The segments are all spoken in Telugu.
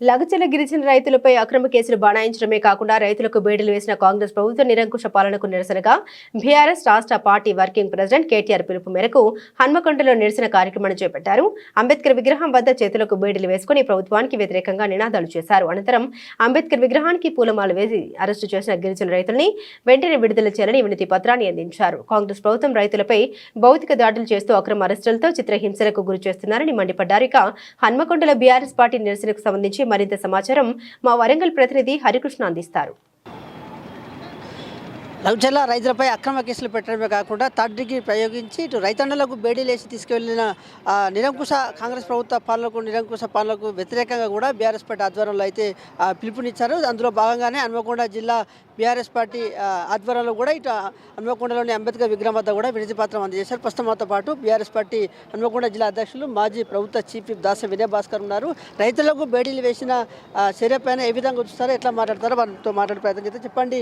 లగచల గిరిజన రైతులపై అక్రమ కేసులు బనాయించడమే కాకుండా రైతులకు బేడీలు వేసిన కాంగ్రెస్ ప్రభుత్వ నిరంకుశ పాలనకు నిరసనగా బీఆర్ఎస్ రాష్ట్ర పార్టీ వర్కింగ్ ప్రెసిడెంట్ కేటీఆర్ పిలుపు మేరకు హన్మకొండలో నిరసన కార్యక్రమాన్ని చేపట్టారు. అంబేద్కర్ విగ్రహం వద్ద చేతులకు బేడీలు వేసుకుని ప్రభుత్వానికి వ్యతిరేకంగా నినాదాలు చేశారు. అనంతరం అంబేద్కర్ విగ్రహానికి పూలమాల వేసి అరెస్టు చేసిన గిరిజన రైతుల్ని వెంటనే విడుదల చేయాలని వినతి పత్రాన్ని అందించారు. కాంగ్రెస్ ప్రభుత్వం రైతులపై భౌతిక దాడులు చేస్తూ అక్రమ అరెస్టులతో చిత్రహింసలకు గురి చేస్తున్నారని మండిపడ్డారు. ఇక హన్మకొండలో బీఆర్ఎస్ పార్టీ నిరసనకు సంబంధించి మరింత సమాచారం మా వరంగల్ ప్రతినిధి హరికృష్ణ అందిస్తారు. లఘుచల్ల రైతులపై అక్రమ కేసులు పెట్టడమే కాకుండా థర్డ్ డిగ్రీ ప్రయోగించి ఇటు రైతన్నలకు బేడీలేసి తీసుకువెళ్ళిన నిరంకుశ కాంగ్రెస్ ప్రభుత్వ పాలనకు నిరంకుశ పాలనకు వ్యతిరేకంగా కూడా బీఆర్ఎస్ పార్టీ ఆధ్వర్యంలో అయితే పిలుపునిచ్చారు. అందులో భాగంగానే హన్మకొండ జిల్లా బీఆర్ఎస్ పార్టీ ఆధ్వర్యంలో కూడా ఇటు హన్మకొండలోని అంబేద్కర్ విగ్రహం వద్ద కూడా వినతి పత్రం అందజేశారు. ప్రస్తుతం పాటు బీఆర్ఎస్ పార్టీ హన్మకొండ జిల్లా అధ్యక్షులు మాజీ ప్రభుత్వ చీఫ్ విప్ దాస వినయ్ భాస్కర్ ఉన్నారు. రైతులకు బేడీలు వేసిన చర్య పైన ఏ విధంగా చూస్తారో ఎట్లా మాట్లాడతారో వారితో మాట్లాడే ప్రయత్నం చేస్తే చెప్పండి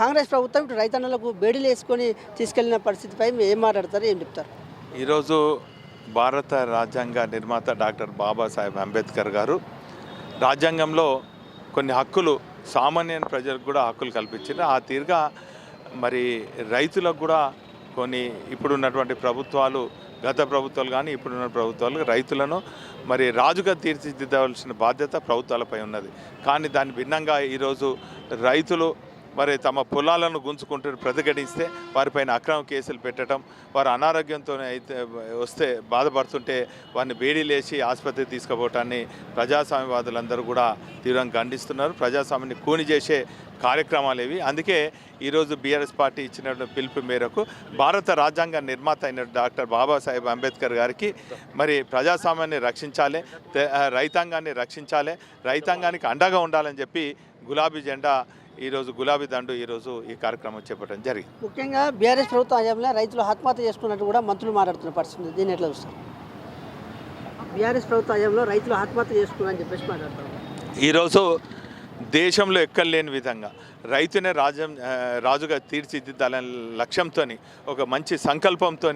కాంగ్రెస్ ప్రభుత్వం ఇటు రైతన్నలకు బేడీలు వేసుకొని తీసుకెళ్ళిన పరిస్థితిపై ఏం మాట్లాడతారు ఏం చెప్తారు? ఈరోజు భారత రాజ్యాంగ నిర్మాత డాక్టర్ బాబాసాహెబ్ అంబేద్కర్ గారు రాజ్యాంగంలో కొన్ని హక్కులు సామాన్య ప్రజలకు కూడా హక్కులు కల్పించింది. ఆ తీరుగా మరి రైతులకు కూడా కొన్ని ఇప్పుడున్నటువంటి ప్రభుత్వాలు గత ప్రభుత్వాలు కానీ ఇప్పుడున్న ప్రభుత్వాలు రైతులను మరి రాజుగా తీర్చిదిద్దవలసిన బాధ్యత ప్రభుత్వాలపై ఉన్నది. కానీ దాని భిన్నంగా ఈరోజు రైతులు మరి తమ పొలాలను గుంజుకుంటూ ప్రతిఘటిస్తే వారిపైన అక్రమ కేసులు పెట్టడం వారు అనారోగ్యంతో అయితే వస్తే బాధపడుతుంటే వారిని బేడీలేసి ఆసుపత్రికి తీసుకుపోవటాన్ని ప్రజాస్వామ్యవాదులందరూ కూడా తీవ్రంగా ఖండిస్తున్నారు. ప్రజాస్వామ్యాన్ని కూని చేసే కార్యక్రమాలు ఇవి. అందుకే ఈరోజు బీఆర్ఎస్ పార్టీ ఇచ్చిన పిలుపు మేరకు భారత రాజ్యాంగ నిర్మాత అయిన డాక్టర్ బాబాసాహెబ్ అంబేద్కర్ గారికి మరి ప్రజాస్వామ్యాన్ని రక్షించాలి రైతాంగాన్ని రక్షించాలి రైతాంగానికి అండగా ఉండాలని చెప్పి గులాబీ జెండా ఈరోజు గులాబీ దండు ఈరోజు ఈ కార్యక్రమం చేపట్టడం జరిగింది. ముఖ్యంగా బీఆర్ఎస్ ప్రభుత్వం హయాంలో రైతులు ఆత్మహత్య చేసుకున్నట్టు కూడా మంత్రులు మాట్లాడుతున్న పరిస్థితి. దీన్ని ఎట్లా చూస్తారు? బీఆర్ఎస్ ప్రభుత్వ హయాంలో రైతులు ఆత్మహత్య చేసుకున్నారని చెప్పేసి మాట్లాడతారు ఈరోజు దేశంలో ఎక్కడ లేని విధంగా రైతునే రాజ్యం రాజుగా తీర్చిదిద్దాలనే లక్ష్యంతో ఒక మంచి సంకల్పంతో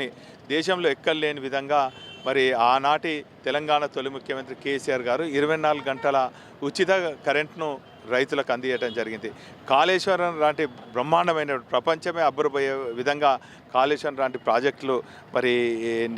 దేశంలో ఎక్కడ లేని విధంగా మరి ఆనాటి తెలంగాణ తొలి ముఖ్యమంత్రి కేసీఆర్ గారు ఇరవై నాలుగు గంటల ఉచిత కరెంట్ను రైతులకు అందియటం జరిగింది. కాళేశ్వరం లాంటి బ్రహ్మాండమైన ప్రపంచమే అబ్బురపోయే విధంగా కాళేశ్వరం లాంటి ప్రాజెక్టులు మరి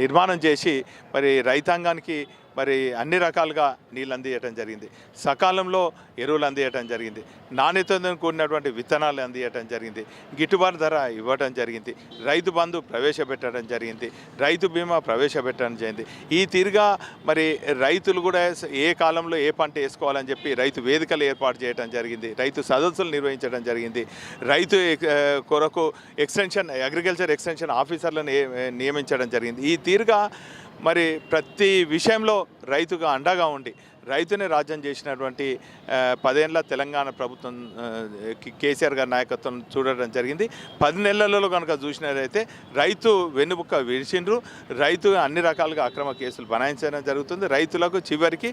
నిర్మాణం చేసి మరి రైతాంగానికి మరి అన్ని రకాలుగా నీళ్ళు అందియటం జరిగింది. సకాలంలో ఎరువులు అందియటం జరిగింది. నాణ్యతతో కూడినటువంటి విత్తనాలు అందియటం జరిగింది. గిట్టుబాటు ధర ఇవ్వటం జరిగింది. రైతు బంధు ప్రవేశపెట్టడం జరిగింది. రైతు బీమా ప్రవేశపెట్టడం జరిగింది. ఈ తీరుగా మరి రైతులు కూడా ఏ కాలంలో ఏ పంట వేసుకోవాలని చెప్పి రైతు వేదికలు ఏర్పాటు చేయడం జరిగింది. రైతు సదస్సులు నిర్వహించడం జరిగింది. రైతు కొరకు ఎక్స్టెన్షన్ అగ్రికల్చర్ ఎక్స్టెన్షన్ ఆఫీసర్లను నియమించడం జరిగింది. ఈ తీరుగా మరి ప్రతి విషయంలో రైతుగా అండగా ఉండి రైతునే రాజ్యం చేసినటువంటి పదేళ్ళ తెలంగాణ ప్రభుత్వం కేసీఆర్ గారి నాయకత్వం చూడడం జరిగింది. పది నెలలలో కనుక చూసినట్లయితే రైతు వెన్నుముక్క విడిచిండ్రు. రైతు అన్ని రకాలుగా అక్రమ కేసులు బనాయించడం జరుగుతుంది. రైతులకు చివరికి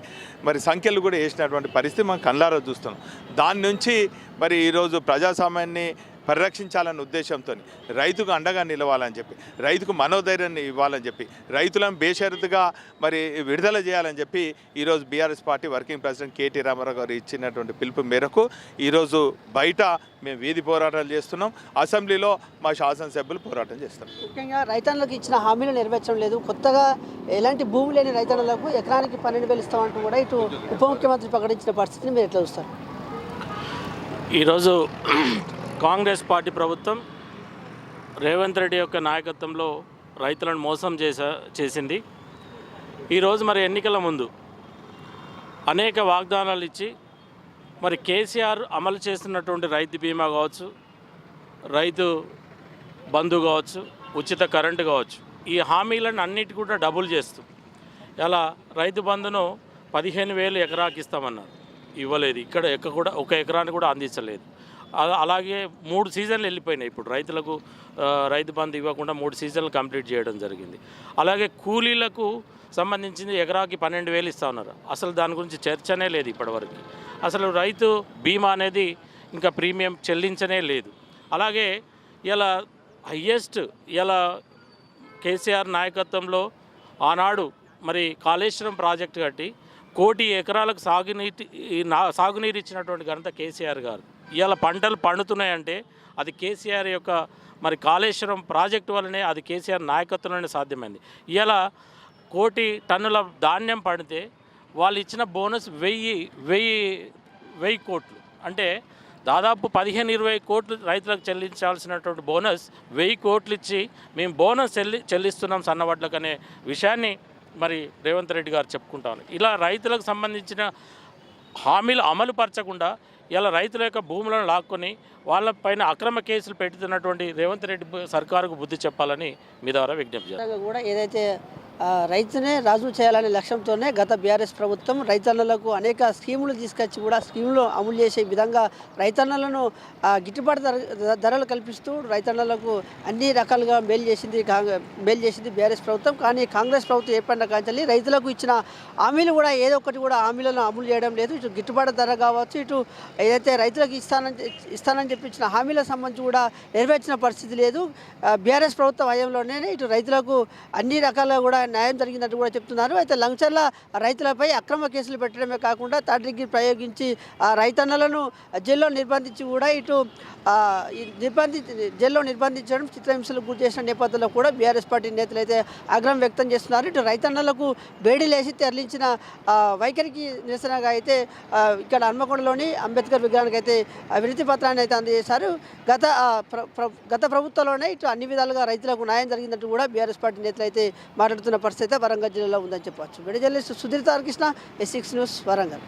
మరి సంఖ్యలు కూడా వేసినటువంటి పరిస్థితి మనం కళ్ళారా చూస్తున్నాం. దాని నుంచి మరి ఈరోజు ప్రజాస్వామ్యాన్ని పరిరక్షించాలనే ఉద్దేశంతో రైతుకు అండగా నిలవాలని చెప్పి రైతుకు మనోధైర్యాన్ని ఇవ్వాలని చెప్పి రైతులను బేషరతుగా మరి విడుదల చేయాలని చెప్పి ఈరోజు BRS party working president KT Ramarao garu ఇచ్చినటువంటి పిలుపు మేరకు ఈరోజు బయట మేము వీధి పోరాటాలు చేస్తున్నాం. అసెంబ్లీలో మా శాసనసభ్యులు పోరాటం చేస్తున్నాం ముఖ్యంగా రైతన్నులకు ఇచ్చిన హామీలు నెరవేర్చడం లేదు. కొత్తగా ఎలాంటి భూమి లేని రైతన్నులకు ఎకరానికి పన్నెండు వేలు ఇస్తామంటూ కూడా ఇటు ఉప ముఖ్యమంత్రి ప్రకటించిన పరిస్థితిని మీరు ఎట్లా చూస్తారు? ఈరోజు కాంగ్రెస్ పార్టీ ప్రభుత్వం రేవంత్ రెడ్డి యొక్క నాయకత్వంలో రైతులను మోసం చేసా చేసింది. ఈరోజు మరి ఎన్నికల ముందు అనేక వాగ్దానాలు ఇచ్చి మరి కేసీఆర్ అమలు చేస్తున్నటువంటి రైతు బీమా కావచ్చు రైతు బంధు కావచ్చు ఉచిత కరెంటు కావచ్చు ఈ హామీలను అన్నిటి కూడా డబుల్ చేస్తూ ఇలా రైతు బంధును పదిహేను వేలు ఎకరాకి ఇస్తామన్నారు. ఇవ్వలేదు. ఇక్కడ ఎక్క కూడా ఒక ఎకరాన్ని కూడా అందించలేదు. అలాగే మూడు సీజన్లు వెళ్ళిపోయినాయి ఇప్పుడు రైతులకు రైతు బంధు ఇవ్వకుండా మూడు సీజన్లు కంప్లీట్ చేయడం జరిగింది. అలాగే కూలీలకు సంబంధించింది ఎకరాకి పన్నెండు వేలు ఇస్తా ఉన్నారు. అసలు దాని గురించి చర్చనే లేదు ఇప్పటివరకు. అసలు రైతు బీమా అనేది ఇంకా ప్రీమియం చెల్లించనే లేదు. అలాగే ఇలా హయ్యెస్ట్ ఇలా కేసీఆర్ నాయకత్వంలో ఆనాడు మరి కాళేశ్వరం ప్రాజెక్టు కట్టి కోటి ఎకరాలకు సాగునీటి నా సాగునీరు ఇచ్చినటువంటి ఘనత కేసీఆర్ గారు. ఇవాళ పంటలు పండుతున్నాయంటే అది కేసీఆర్ యొక్క మరి కాళేశ్వరం ప్రాజెక్టు వల్లనే అది కేసీఆర్ నాయకత్వంలోనే సాధ్యమైంది. ఇవాళ కోటి టన్నుల ధాన్యం పడితే వాళ్ళు ఇచ్చిన బోనస్ వెయ్యి వెయ్యి వెయ్యి కోట్లు. అంటే దాదాపు పదిహేను ఇరవై కోట్లు రైతులకు చెల్లించాల్సినటువంటి బోనస్ వెయ్యి కోట్లు ఇచ్చి మేము బోనస్ చెల్లి చెల్లిస్తున్నాం సన్నవడ్లకు అనే విషయాన్ని మరి రేవంత్ రెడ్డి గారు చెప్పుకుంటాను ఇలా రైతులకు సంబంధించిన హామీలు అమలు పరచకుండా ఇలా రైతుల యొక్క భూములను లాక్కొని వాళ్ళపైన అక్రమ కేసులు పెడుతున్నటువంటి రేవంత్ రెడ్డి సర్కారుకు బుద్ధి చెప్పాలని మీ ద్వారా విజ్ఞప్తి కూడా ఏదైతే రైతునే రాజు చేయాలనే లక్ష్యంతోనే గత బీఆర్ఎస్ ప్రభుత్వం రైతన్నలకు అనేక స్కీములు తీసుకొచ్చి కూడా స్కీములు అమలు చేసే విధంగా రైతన్నలను గిట్టుబాటు ధర ధరలు కల్పిస్తూ రైతన్నలకు అన్ని రకాలుగా మేలు చేసింది మేలు చేసింది బీఆర్ఎస్ ప్రభుత్వం. కానీ కాంగ్రెస్ ప్రభుత్వం ఏర్పడిన కాంచాలి రైతులకు ఇచ్చిన హామీలు కూడా ఏదో ఒకటి కూడా హామీలను అమలు చేయడం లేదు. ఇటు గిట్టుబాటు ధర కావచ్చు ఇటు ఏదైతే రైతులకు ఇస్తానని ఇస్తానని చెప్పించిన హామీల హామీలకు సంబంధించి కూడా నెరవేర్చిన పరిస్థితి లేదు. బీఆర్ఎస్ ప్రభుత్వం హయాంలోనే ఇటు రైతులకు అన్ని రకాలుగా కూడా న్యాయం జరిగినట్టు కూడా చెప్తున్నారు. అయితే లంచర్ల రైతులపై అక్రమ కేసులు పెట్టడమే కాకుండా థర్డ్ డిగ్రీ ప్రయోగించి ఆ రైతన్నలను జైల్లో నిర్బంధించి కూడా ఇటు నిర్బంధి జైల్లో నిర్బంధించడం చిత్రహింసలు గురి చేసిన నేపథ్యంలో కూడా బీఆర్ఎస్ పార్టీ నేతలు అయితే ఆగ్రహం వ్యక్తం చేస్తున్నారు. ఇటు రైతన్నలకు బేడీలేసి తరలించిన వైఖరికి నిరసనగా అయితే ఇక్కడ హన్మకొండలోని అంబేద్కర్ విగ్రహానికి అయితే వినతి పత్రాన్ని అయితే అందజేశారు. గత ప్ర- గత ప్రభుత్వంలోనే ఇటు అన్ని విధాలుగా రైతులకు న్యాయం జరిగిందంటూ కూడా బీఆర్ఎస్ పార్టీ నేతలు అయితే మాట్లాడుతున్న పరిస్థితి వరంగల్ జిల్లాలో ఉందని చెప్పవచ్చు. Video journalist Sudheer Tarakrishna S six news Warangal.